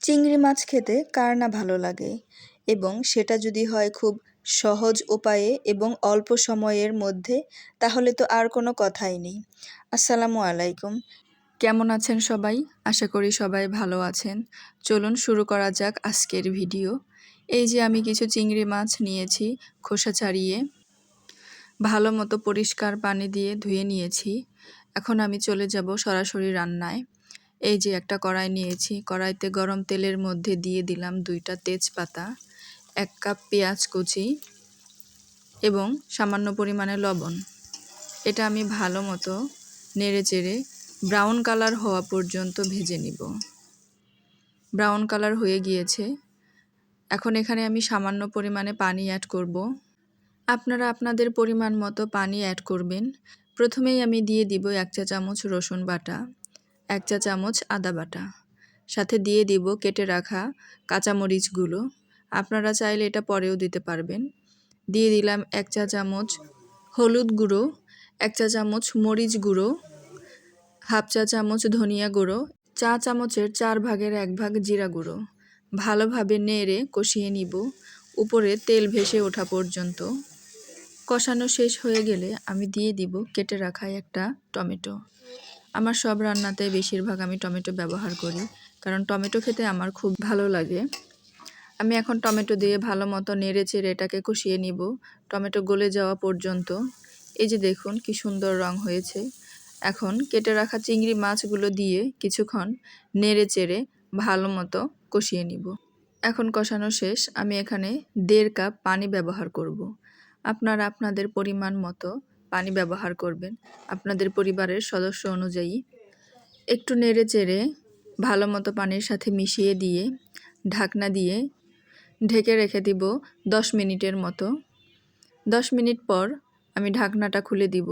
চিংড়ি মাছ খেতে কার না ভালো লাগে? এবং সেটা যদি হয় খুব সহজ উপায়ে এবং অল্প সময়ের মধ্যে, তাহলে তো আর কোনো কথাই নেই। আসসালামু আলাইকুম। কেমন আছেন সবাই? আশা করি সবাই ভালো আছেন। চলুন শুরু করা যাক আজকের ভিডিও। এই যে আমি কিছু চিংড়ি মাছ নিয়েছি খোসা ছাড়িয়ে। ভালো মতো পরিষ্কার পানি দিয়ে ধুয়ে নিয়েছি। এখন আমি চলে যাব সরাসরি রান্নায়। এই যে একটা কড়াই নিয়েছি, কড়াইতে গরম তেলের মধ্যে দিয়ে দিলাম দুইটা তেজপাতা, এক কাপ পেঁয়াজ কুচি এবং সামান্য পরিমাণে লবণ। এটা আমি ভালো মতো নেড়ে চেড়ে ব্রাউন কালার হওয়া পর্যন্ত ভেজে নিব। ব্রাউন কালার হয়ে গিয়েছে। এখন এখানে আমি সামান্য পরিমাণে পানি অ্যাড করব। আপনারা আপনাদের পরিমাণ মতো পানি অ্যাড করবেন। প্রথমেই আমি দিয়ে দিব এক চা চামচ রসুন বাটা। এক চা চামচ আদা বাটা। সাথে দিয়ে দিব কেটে রাখা কাঁচামরিচগুলো। আপনারা চাইলে এটা পরেও দিতে পারবেন। দিয়ে দিলাম এক চা চামচ হলুদ গুঁড়ো, এক চা চামচ মরিচ গুঁড়ো, হাফ চা চামচ ধনিয়া গুঁড়ো, চা চামচের চার ভাগের এক ভাগ জিরা গুঁড়ো। ভালোভাবে নেড়ে কষিয়ে নিব। উপরে তেল ভেসে ওঠা পর্যন্ত। কষানো শেষ হয়ে গেলে আমি দিয়ে দিব কেটে রাখা একটা টমেটো। আমার সব রান্নাতে বেশিরভাগ আমি টমেটো ব্যবহার করি, কারণ টমেটো খেতে আমার খুব ভালো লাগে। আমি এখন টমেটো দিয়ে ভালো মতো নেড়ে চেড়ে এটাকে কষিয়ে নিব, টমেটো গলে যাওয়া পর্যন্ত। এই যে দেখুন কি সুন্দর রং হয়েছে। এখন কেটে রাখা চিংড়ি মাছগুলো দিয়ে কিছুক্ষণ নেড়ে চেড়ে ভালো মতো কষিয়ে নিব। এখন কষানো শেষ, আমি এখানে দেড় কাপ পানি ব্যবহার করব। আপনারা আপনাদের পরিমাণ মতো পানি ব্যবহার করবেন। আপনাদের পরিবারের সদস্য অনুযায়ী একটু নেড়ে চেড়ে ভালো মতো পানির সাথে মিশিয়ে দিয়ে ঢাকনা দিয়ে ঢেকে রেখে দিব দশ মিনিটের মতো। দশ মিনিট পর আমি ঢাকনাটা খুলে দিব।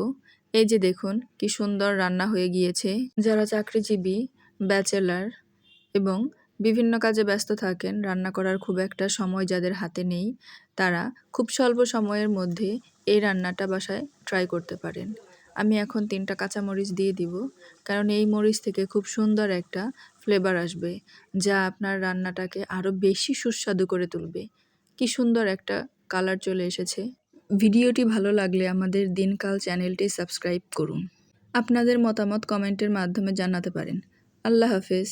এই যে দেখুন, কি সুন্দর রান্না হয়ে গিয়েছে। যারা চাকরিজীবী, ব্যাচেলার এবং বিভিন্ন কাজে ব্যস্ত থাকেন, রান্না করার খুব একটা সময় যাদের হাতে নেই, তারা খুব স্বল্প সময়ের মধ্যে এই রান্নাটা বাসায় ট্রাই করতে পারেন। আমি এখন তিনটা কাঁচামরিচ দিয়ে দিব, কারণ এই মরিচ থেকে খুব সুন্দর একটা ফ্লেভার আসবে, যা আপনার রান্নাটাকে আরও বেশি সুস্বাদু করে তুলবে। কি সুন্দর একটা কালার চলে এসেছে। ভিডিওটি ভালো লাগলে আমাদের দিনকাল চ্যানেলটি সাবস্ক্রাইব করুন। আপনাদের মতামত কমেন্টের মাধ্যমে জানাতে পারেন। আল্লাহ হাফেজ।